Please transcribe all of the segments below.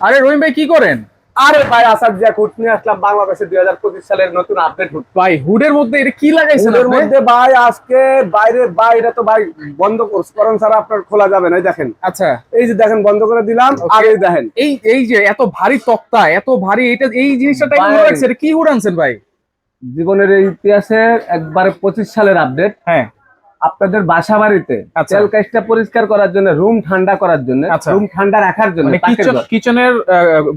আরে রহিম ভাই কি করেন? আরে ভাই আসাদ জিয়া হুট নিয়ে আসলাম বাংলাদেশে দুই হাজার পঁচিশ সালের নতুন আপডেট হুট ভাই হুডের মধ্যে এটা কি লাগাইছেন হুডের মধ্যে ভাই আজকে বাইরে বাইরে তো ভাই বন্ধ করছে। করণ ছাড়া আপনার খোলা যাবে না দেখেন। আচ্ছা। এই যে দেখেন বন্ধ করে দিলাম। আর এই দেখেন। এই এই যে এত ভারী তক্তা এত ভারী এটা এই জিনিসটা টাইম এটা কি হুড আনছেন ভাই? জীবনের ইতিহাসের একবারে পঁচিশ সালের আপডেট হ্যাঁ। আপনাদের বাসা বাড়িতে আচ্ছা। তেল কাজটা পরিষ্কার করার জন্য রুম ঠান্ডা করার জন্য আচ্ছা। রুম ঠান্ডা রাখার জন্য মানে। কিচেনের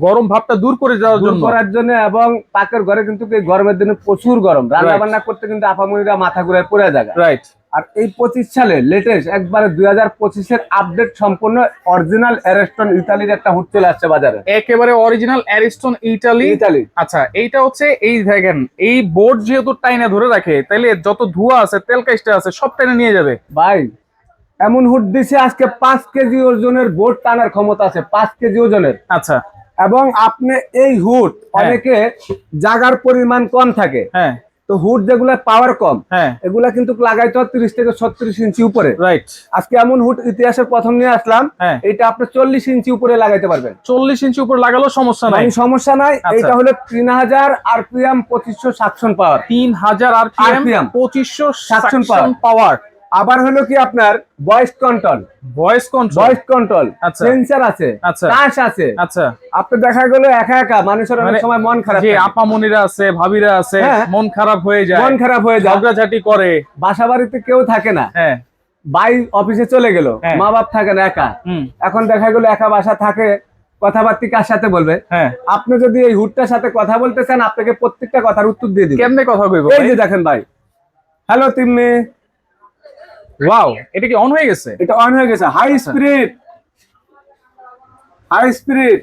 গরম ভাবটা দূর করে যাওয়ার দূর জন্য করার জন্য এবং পাকের ঘরে কিন্তু গরমের দিনে প্রচুর গরম রান্না বান্না করতে কিন্তু আপামনিরা মাথা ঘুরে পড়ে যায় রাইট আর এই পঁচিশ সালে লেটেস্ট একবারে দুই হাজার পঁচিশের আপডেট সম্পূর্ণ অরিজিনাল অ্যারেস্টন ইতালির একটা হুট চলে আসছে বাজারে। একেবারে অরিজিনাল অ্যারিস্টন ইটালি ইতালি আচ্ছা এইটা হচ্ছে এই দেখেন এই বোর্ড যেহেতু টাইনে ধরে রাখে তাইলে যত ধোঁয়া আছে তেল কাইস্টা আছে সব টাইনে নিয়ে যাবে। ভাই এমন হুট দিছে আজকে পাঁচ কেজি ওজনের বোর্ড টানার ক্ষমতা আছে পাঁচ কেজি ওজনের। আচ্ছা। এবং আপনি এই হুট অনেকে জাগার পরিমাণ কম থাকে। হ্যাঁ। তো হুড যেগুলা পাওয়ার কম হ্যাঁ। এগুলা কিন্তু লাগাইতে হয় তিরিশ থেকে ছত্রিশ ইঞ্চি উপরে। রাইট আজকে এমন হুড ইতিহাসের প্রথম নিয়ে আসলাম হ্যাঁ। এটা আপনি চল্লিশ ইঞ্চি উপরে লাগাইতে পারবেন। চল্লিশ ইঞ্চি উপরে লাগালো সমস্যা নাই। মানে সমস্যা নাই আচ্ছা। এটা হলো তিন হাজার আরপিএম পঁচিশশো সাতশন পাওয়ার তিন হাজার আর RPM, পঁচিশশো সাতশন পাওয়ার পাওয়ার আবার হলো কি আপনার voice control voice control voice control আচ্ছা। সেন্সার আছে আচ্ছা। টাচ আছে। আচ্ছা। আপনি দেখা গেল একা একা মানুষের অনেক মানে সময় মন খারাপ যে থাকে। আপামনিরা আছে ভাবিরা আছে হ্যাঁ। মন খারাপ হয়ে যায়। মন খারাপ হয়ে যায়। ঝগড়াঝাটি করে। বাসা বাড়িতে কেউ থাকে না। হ্যাঁ। ভাই অফিসে চলে গেল। হ্যাঁ। মা বাপ থাকে না একা। এখন দেখা গেল একা বাসা থাকে কথাবার্তি কার সাথে বলবে? হ্যাঁ। আপনি যদি এই হুটটার সাথে কথা বলতে চান আপনাকে প্রত্যেকটা কথার উত্তর দিয়ে দিবে। কেমনে কথা কইব এই যে দেখেন ভাই। হ্যালো তিন্নি। ওয়াও এটা কি অন হয়ে গেছে? এটা অন হয়ে গেছে। হাই স্পিরিট হাই স্পিরিট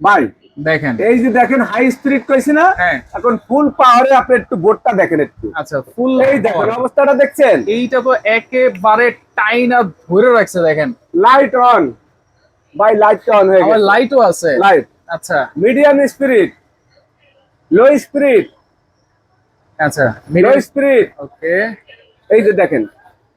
ভাই দেখেন। এই যে দেখেন হাই স্পিরিট কইছি না? হ্যাঁ। এখন ফুল পাওয়ারে আপনি একটু বোর্ডটা দেখেন একটু। আচ্ছা ফুল এই দেখেন অবস্থাটা দেখছেন? এইটা তো একেবারে টাইনা ধরে রাখছে দেখেন। লাইট অন ভাই লাইটটা অন হয়ে গেছে। লাইটও আছে। লাইট আচ্ছা। মিডিয়াম স্পিরিট লো স্পিরিট আচ্ছা লো স্পিরিট ওকে এই যে দেখেন।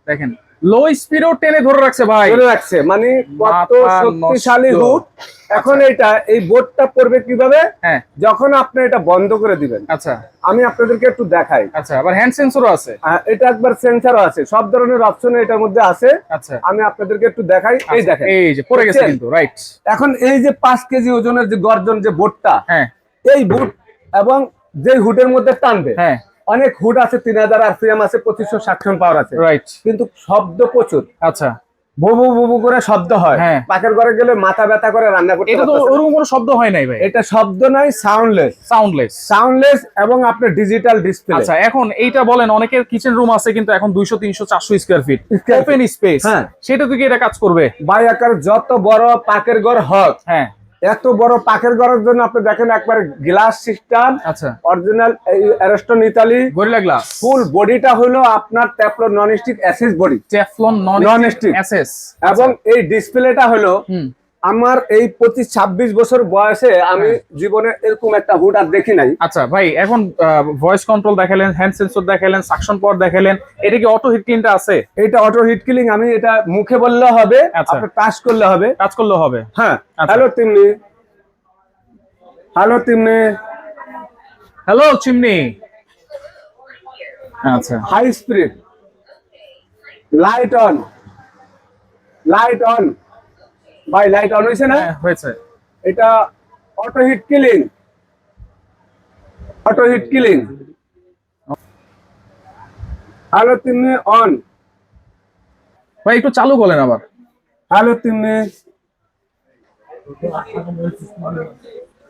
দেখেন লো স্পিডও টেনে ধরে রাখছে ভাই। ধরে রাখছে মানে কত শক্তিশালী। হুট এখন এটা এই বোর্ডটা পড়বে কীভাবে? হ্যাঁ। যখন আপনি এটা বন্ধ করে দিবেন। আচ্ছা। আমি আপনাদেরকে একটু দেখাই। আচ্ছা আবার হ্যান্ড সেন্সরও আছে। এটা একবার সেন্সারও আছে। সব ধরনের অপশন এটার মধ্যে আছে। আচ্ছা। আমি আপনাদেরকে একটু দেখাই। এই আচ্ছা, দেখেন। এই যে পড়ে গেছে কিন্তু রাইট এখন এই যে পাঁচ কেজি ওজনের যে গর্জন যে বোর্ডটা হ্যাঁ। এই বুট এবং যে হুডের মধ্যে টানবে হ্যাঁ। অনেক হুড আছে তিন হাজার আরপিএম আছে পঁচিশশো সাকশন পাওয়ার আছে। রাইট কিন্তু শব্দ প্রচুর। আচ্ছা। বুবু বুবু করে শব্দ হয়। হ্যাঁ। পাকের ঘরে গেলে মাথা ব্যথা করে রান্না করতে এটা তো ওরকম কোনো শব্দ হয় নাই ভাই। এটা শব্দ নয় সাউন্ডলেস সাউন্ডলেস সাউন্ডলেস এবং আপনার ডিজিটাল ডিসপ্লে আচ্ছা এখন এইটা বলেন অনেকের কিচেন রুম আছে কিন্তু এখন দুইশো তিনশো চারশো স্কোয়ার ফিট ওপেন স্পেস হ্যাঁ। সেটা থেকে এটা কাজ করবে? বাই আকার যত বড় পাকের ঘর হোক হ্যাঁ। এত বড় পাখের ঘরের জন্য আপনি দেখেন একবার গ্লাস সিস্টেম আচ্ছা। Original Ariston Italy gorilla glass full বডিটা হলো আপনার টেফলন নন স্টিক অ্যাসিস বডি টেফলন নন Non-stick। এবং এই ডিসপ্লেটা হলো আমার এই পঁচিশ ছাব্বিশ বছর বয়সে আমি জীবনে এরকম একটা হুড আর দেখি নাই। আচ্ছা ভাই এখন ভয়েস কন্ট্রোল দেখালেন হ্যান্ড সেন্সর দেখালেন সাকশন পাওয়ার দেখালেন এটা কি অটো হিট ক্লিনটা আছে? এটা অটো হিট কিলিং আমি এটা মুখে বললে হবে আচ্ছা। টাচ করলে হবে। কাজ করলে হবে? হ্যাঁ। Hello chimney hello chimney hello chimney. আচ্ছা। High speed light on light on ভাই লাইট অন হয়েছে না? হ্যাঁ, হয়েছে। এটা auto heat cleaning auto heat cleaning hello chimney on ভাই একটু চালু বলেন আবার। Hello chimney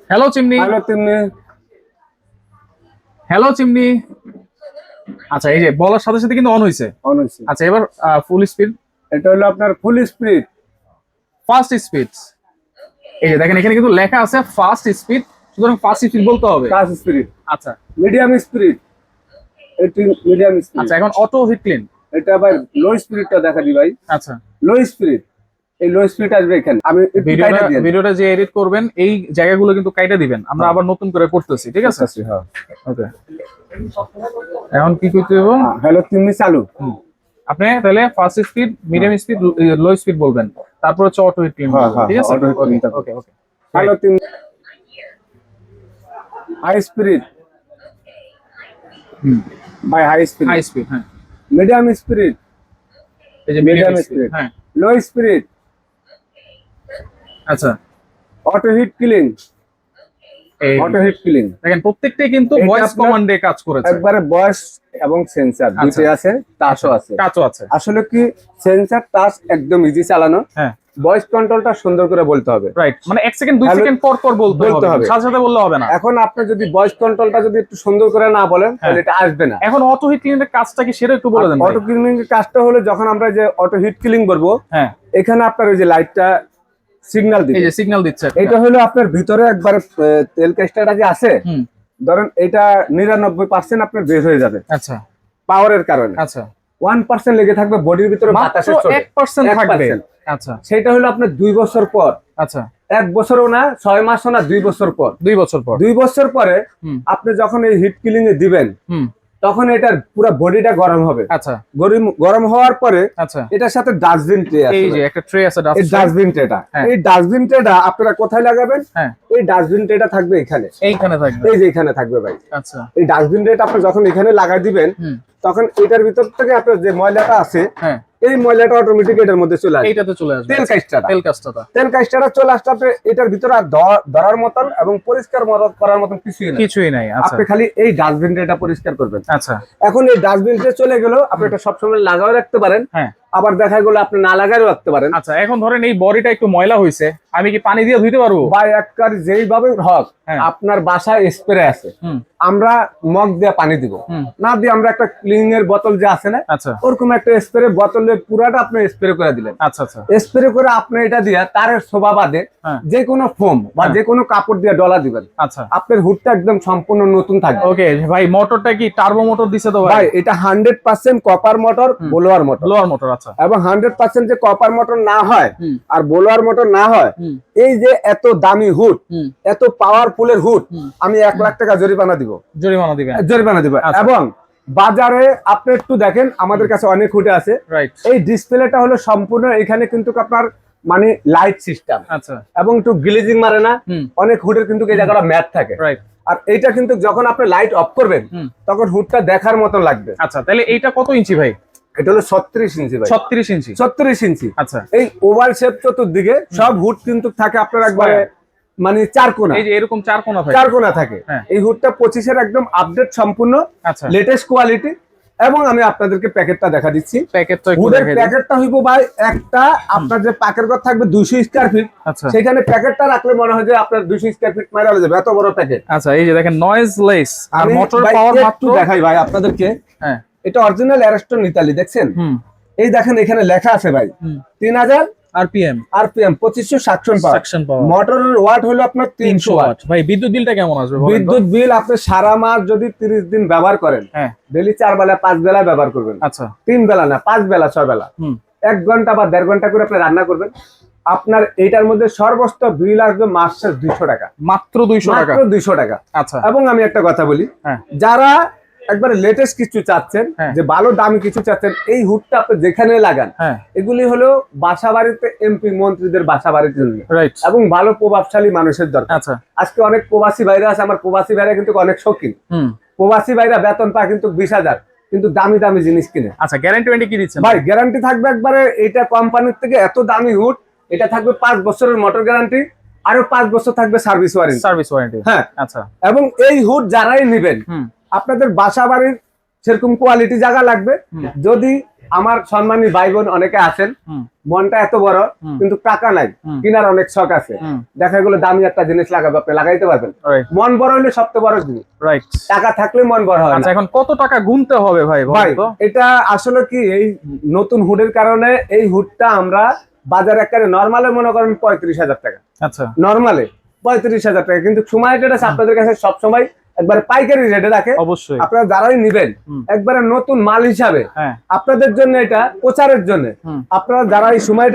hello chimney. Hello chimney hello chimney. আচ্ছা এই যে বলার সাথে সাথে কিন্তু অন হয়েছে অন হয়েছে আচ্ছা এবার ফুল স্পিড এটা হলো আপনার ফুল স্পিড ফাস্ট স্পিড এই যে দেখেন এখানে কিন্তু লেখা আছে ফাস্ট স্পিড সুতরাং ফাস্ট স্পিড বলতে হবে। ফাস্ট স্পিড আচ্ছা। মিডিয়াম স্পিড এটি মিডিয়াম স্পিড আচ্ছা এখন অটো হিট ক্লিন এটা ভাই লো স্পিডটা দেখা দি ভাই। আচ্ছা। লো স্পিড এই লো স্পিড আসবে এখানে। আমি ভিডিওটা ভিডিওটা যে এডিট করবেন এই জায়গাগুলো কিন্তু কাইটা দিবেন। আমরা আবার নতুন করে করতেছি ঠিক আছে? হ্যাঁ। ওকে এখন কি করতে হবে হ্যালো তিননি চালু। আপনি তাহলে first speed medium speed low speed বলবেন। তারপর হচ্ছে অটো হিট ক্লিন হ্যাঁ, হ্যাঁ, ঠিক আছে? auto hit clean টা। ওকে ওকে ভালো তিন হাই স্পিরিট হুম বাই হাই হাই স্পিরিট স্পিড হ্যাঁ। মিডিয়াম স্পিরিট এই যে মিডিয়াম মিডিয়াম স্পিরিট স্পিড হ্যাঁ। লো স্পিরিট আচ্ছা। অটো হিট কিলিং এই অটো হিট কিলিং দেখেন প্রত্যেকটাই কিন্তু এটা ভয়েস কমান্ডে কাজ করেছে। একবারে বয়স এবং সেন্সার আচ্ছা। দুটোই আছে টাচও আছে। কাজও আছে। আসলে কি সেন্সার টাচ একদম ইজি চালানো। হ্যাঁ। ভয়েস কন্ট্রোলটা সুন্দর করে বলতে হবে। রাইট মানে এক সেকেন্ড দুই সেকেন্ড পর পর বলতে হবে। সাথে সাথে বললে হবে না। এখন আপনি যদি ভয়েস কন্ট্রোলটা যদি একটু সুন্দর করে না বলেন হ্যাঁ। তাহলে এটা আসবে না। এখন অটো হিট ক্লিনের কাজটা কি সেটা একটু বলে দেন অটো ক্লিনিং এর কাজটা হলো যখন আমরা যে অটো হিট ক্লিনিং করব হ্যাঁ। এখানে আপনার ওই যে লাইটটা সিগন্যাল এই দিবে যে সিগন্যাল দিচ্ছে এটা হলো আপনার ভিতরে একবারে তেল কেস্টাটা যে আছে ধরেন এটা নিরানব্বই পার্সেন্ট আপনার বের হয়ে যাবে। আচ্ছা। পাওয়ারের কারণে। আচ্ছা। ওয়ান পার্সেন্ট লেগে থাকবে বডির ভিতরে বাতাসের এক পার্সেন্ট থাকবে। আচ্ছা। সেটা হলো আপনার দুই বছর পর। আচ্ছা। এক বছরও না ছয় মাসও না দুই বছর পর। দুই বছর পর। দুই বছর পরে আপনি যখন এই হিট কিলিং এ দিবেন হুম। তখন এটার পুরো বডিটা গরম হবে। আচ্ছা। গরম গরম হওয়ার পরে আচ্ছা। এটার সাথে ডাস্টবিন ট্রে আছে এই যে একটা ট্রে আছে ডাস্টবিন ট্রেটা হ্যাঁ। এই ডাস্টবিন ট্রেটা আপনারা কোথায় লাগাবেন? হ্যাঁ। এই ডাস্টবিন ট্রেটা থাকবে এখানে। এইখানে থাকবে? এই যে এখানে থাকবে ভাই। আচ্ছা। এই ডাস্টবিন ট্রেটা আপনি যখন এখানে লাগাই দিবেন তখন এটার ভিতর থেকে আপনার যে ময়লাটা আছে হ্যাঁ। এই ময়লাটা অটোমেটিক এটার মধ্যে চলে আসবে। এইটাতে চলে আসবে। তেল তেল কাজটা তেল কাজটা চলে আসতে আপনি এটার ভিতরে আর ধরার মতন এবং পরিষ্কার করার মতন কিছুই না কিছুই নাই। আচ্ছা। আপনি খালি এই ডাস্টবিন এটা পরিষ্কার করবেন। আচ্ছা। এখন এই ডাস্টবিনটা চলে গেল আপনি এটা সবসময় লাগাও রাখতে পারেন। হ্যাঁ। আবার দেখা গেলো আপনি না লাগাইও রাখতে পারেন। আচ্ছা এখন ধরেন এই বডিটা একটু ময়লা হয়েছে আমি কি পানি দিয়ে ধুইতে পারব? বা একবার যেইভাবে হক হ্যাঁ। আপনার বাসায় স্প্রে আছে। আমরা মগ দিয়ে পানি দিব। না দিয়ে আমরা একটা ক্লিনিং এর বোতল যে আছে না আচ্ছা। ওরকম একটা স্প্রে বোতলে পুরাটা আপনি স্প্রে করে দিলেন। আচ্ছা আচ্ছা। স্প্রে করে আপনি এটা দিয়ে তারের শোভা বাদে হ্যাঁ। যে কোনো ফোম বা হ্যাঁ। যে কোনো কাপড় দিয়ে ডলা দিবেন। আচ্ছা। আপনার হুডটা একদম সম্পূর্ণ নতুন থাকবে। ওকে ভাই মোটরটা কি টার্বো মোটর দিছে তো ভাই? ভাই এটা hundred percent copper motor blower motor lower motor আচ্ছা। এবং হান্ড্রেড পার্সেন্ট যে কপার মোটর না হয় আর বোলোয়ার মোটর না হয় এই যে এত দামি হুড এত পাওয়ারফুলের হুড। আমি এক লাখ টাকা জরিমানা দিব। জরিমানা দিবেন। জরিমানা দিব। আচ্ছা। এবং বাজারে আপনি একটু দেখেন আমাদের কাছে অনেক হুডে আছে। এই ডিসপ্লেটা হলো সম্পূর্ণ এখানে কিন্তু আপনার মানে লাইট সিস্টেম আচ্ছা। এবং একটু গ্লেজিং মারে না অনেক হুডের কিন্তু এই জায়গাটা ম্যাট থাকে। রাইট আর এইটা কিন্তু যখন আপনি লাইট অফ করবেন তখন হুডটা দেখার মতন লাগবে। আচ্ছা তাহলে এইটা কত ইঞ্চি ভাই? এটা হলো ছত্রিশ ইঞ্চি ভাই। ছত্রিশ ইঞ্চি। ছত্রিশ ইঞ্চি। আচ্ছা। এই ওভার শেপ চতুর্দিকে সব হুড কিন্তু থাকে আপনার একবারে মানে চার কোনা। এই যে এরকম চার কোনা থাকে। চার কোনা থাকে। হ্যাঁ। এই হুডটা পঁচিশের একদম আপডেট সম্পূর্ণ আচ্ছা। লেটেস্ট কোয়ালিটি এবং আমি আপনাদেরকে প্যাকেটটা দেখা দিচ্ছি। প্যাকেট হুডের প্যাকেটটা হইব ভাই একটা আপনার যে পাকের ঘর থাকবে দুইশো স্কোয়ার ফিট আচ্ছা। সেখানে প্যাকেটটা রাখলে মনে হয় যে আপনার দুইশো স্কোয়ার ফিট মারা হয়ে যাবে। এত বড় প্যাকেট। আচ্ছা এই যে দেখেন নয়েজ লেস আর মোটর পাওয়ার মাত্র দেখাই ভাই আপনাদেরকে। হ্যাঁ। এটা অরিজিনাল অ্যারেস্টন ইতালি দেখছেন? এই দেখেন এখানে লেখা আছে ভাই। তিন হাজার আরপিএম আরপিএম পঁচিশশো সাকশন পাওয়ার। পাওয়ার। মোটরের ওয়াট হলো আপনার তিনশো ওয়াট ভাই বিদ্যুৎ বিলটা কেমন আসবে বিদ্যুৎ বিল আপনি সারা মাস যদি তিরিশ দিন ব্যবহার করেন হ্যাঁ। ডেলি চার বেলা পাঁচ বেলা ব্যবহার করবেন। আচ্ছা। তিন বেলা না পাঁচ বেলা ছয় বেলা। এক ঘণ্টা বা দেড় ঘণ্টা করে আপনি রান্না করবেন। আপনার এইটার মধ্যে সর্বোচ্চ বিল আসবে মাস শেষ দুইশো টাকা। মাত্র দুইশো টাকা। দুইশো টাকা। আচ্ছা। এবং আমি একটা কথা বলি হ্যাঁ। যারা একবারে লেটেস্ট কিছু চাচ্ছেন হ্যাঁ। যে ভালো দামি কিছু চাচ্ছেন এই হুডটা আপনি যেখানে লাগান হ্যাঁ। এগুলি হলো বাসা বাড়িতে এমপি মন্ত্রীদের বাসা বাড়ির জন্য। রাইট এবং ভালো প্রভাবশালী মানুষের দরকার। আচ্ছা। আজকে অনেক প্রবাসী ভাইরা আছে আমার প্রবাসী ভাইরা কিন্তু অনেক শৌখিন। প্রবাসী ভাইরা বেতন পায় কিন্তু বিশ হাজার কিন্তু দামি দামি জিনিস কিনে। আচ্ছা গ্যারান্টি ওয়ারেন্টি কি দিচ্ছেন? ভাই গ্যারান্টি থাকবে একবারে এটা কোম্পানির থেকে এত দামি হুড এটা থাকবে পাঁচ বছরের মোটর গ্যারান্টি আরও পাঁচ বছর থাকবে সার্ভিস ওয়ারেন্টি সার্ভিস ওয়ারেন্টি হ্যাঁ। আচ্ছা। এবং এই হুড যারাই নেবেন আপনাদের বাসা বাড়ির সেরকম কোয়ালিটি জায়গা লাগবে। যদি আমার সম্মানী ভাই বোন অনেকে আছেন মনটা এত বড় কিন্তু টাকা নাই কিনার অনেক শখ আছে। দেখা গেলো দামি একটা জিনিস লাগাবে আপনি লাগাইতে পারবেন। মন বড় হলে সবচেয়ে বড় জিনিস। টাকা থাকলে মন বড় হয় আচ্ছা এখন কত টাকা গুনতে হবে ভাই ভাই এটা আসলে কি এই নতুন হুডের কারণে এই হুডটা আমরা বাজারে একেবারে নর্মালে মনে করেন পঁয়ত্রিশ হাজার টাকা। আচ্ছা। নর্মালে পঁয়ত্রিশ হাজার টাকা কিন্তু সময় যেটা আপনাদের কাছে সবসময় একবারে পাইকারি রেটে রাখে। অবশ্যই। আপনারা যারাই নিবেন একবারে নতুন মাল হিসাবে হ্যাঁ। আপনাদের জন্য এটা প্রচারের জন্য। আপনারা যারা এই সময়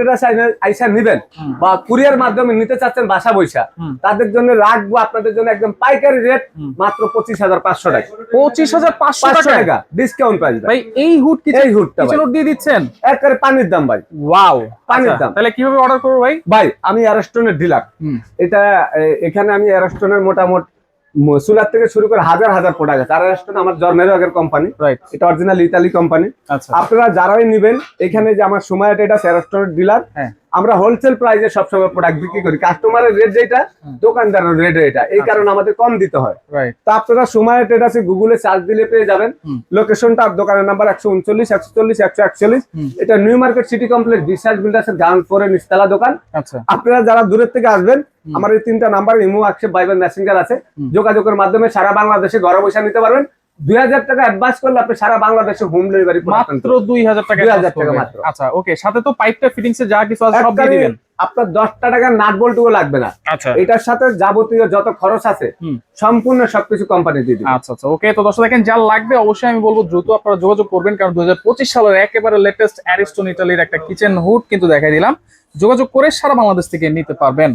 আইসা নিবেন বা কুরিয়ার মাধ্যমে নিতে চাচ্ছেন বাসা বৈশা তাদের জন্য রাখব আপনাদের জন্য একদম পাইকারি রেট মাত্র পঁচিশ হাজার পাঁচশো টাকা। পঁচিশ হাজার পাঁচশো টাকা ডিসকাউন্ট প্রাইস ভাই। এই হুড কিচেন এই হুডটা। দিয়ে দিচ্ছেন? একবারে পানির দাম ভাই। ওয়াও। পানির দাম। তাহলে কীভাবে অর্ডার করব ভাই? ভাই আমি অ্যারস্টনের ডিলার এটা এখানে আমি অ্যারস্টনের মোটামুটি সুলার থেকে শুরু করে হাজার হাজার প্রোডাক্ট আছে। আর রেস্টুরেন্ট আমার জন্মের আগের কোম্পানি রাইট এটা অরিজিনাল ইতালি কোম্পানি আচ্ছা। আপনারা যারাই নেবেন এখানে যে আমার সময় এটা অ্যারস্টনের ডিলার হ্যাঁ। আমরা হোলসেল প্রাইসে সবসময় প্রোডাক্ট বিক্রি করি। কাস্টমারের রেট যেটা দোকানদারের রেট এটা এই কারণে আমাদের কম দিতে হয়। তো আপনারা সময় ট্রেডার্সে গুগলে সার্চ দিলে পেয়ে যাবেন। লোকেশনটা দোকানের নাম্বার একশো উনচল্লিশ একশো চল্লিশ একশো একচল্লিশ। এটা নিউ মার্কেট সিটি কমপ্লেক্স বিশ্বাস বিল্ডার্সের গ্রাউন্ড ফ্লোরে নিস্তালা দোকান। আচ্ছা। আপনারা যারা দূরের থেকে আসবেন আমার এই তিনটা নাম্বার ইমো আক্ষেপ বাইবেল মেসেঞ্জার আছে। যোগাযোগের মাধ্যমে সারা বাংলাদেশে ঘরে বসে নিতে পারবেন। দুই হাজার টাকা অ্যাডভান্স করলে আপনি সারা বাংলাদেশে হোম ডেলিভারি মাত্র দুই হাজার টাকা 2000 advance টাকা মাত্র। আচ্ছা ওকে সাথে তো পাইপটা ফিটিংস এ যা কিছু আছে সব দিয়ে দিবেন। আপনার দশটা টাকার নাট বল্টুও লাগবে না। আচ্ছা। এটার সাথে যাবতীয় যত খরচ আছে সম্পূর্ণ সবকিছু কোম্পানি দিয়ে দিবে। আচ্ছা আচ্ছা ওকে তো দর্শক দেখেন যা লাগবে অবশ্যই আমি বলব দ্রুত আপনারা যোগাযোগ করবেন কারণ দুই হাজার পঁচিশ সালের একেবারে লেটেস্ট অ্যারিস্টন ইটালির একটা কিচেন হুড কিন্তু দেখাই দিলাম। যোগাযোগ করে সারা বাংলাদেশ থেকে নিতে পারবেন।